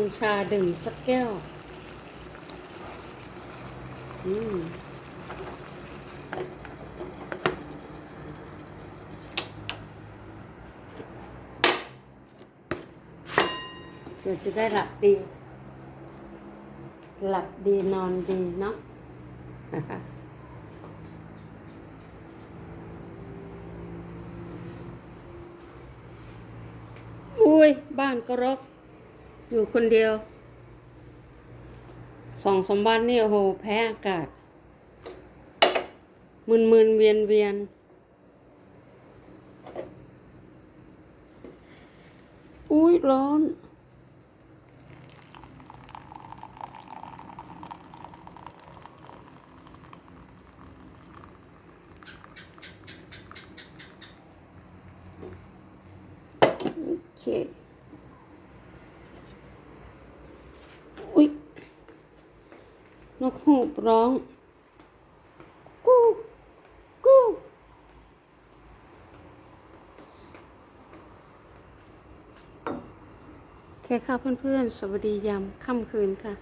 งชาดื่มสักแก้ว อืมเดี๋ยวจะได้หลับดี หลับดีนอนดีเนาะอุ้ย บ้านก็รก อยู่คนเดียวสองสมวันนี่โอ้โหแพ้อากาศมึนมึนเวียนเวียนอุ้ยร้อนโอเค อุ๊ย นกฮูกร้อง กู้กู้แค่ค่ะเพื่อนๆ สวัสดียามค่ำคืนค่ะ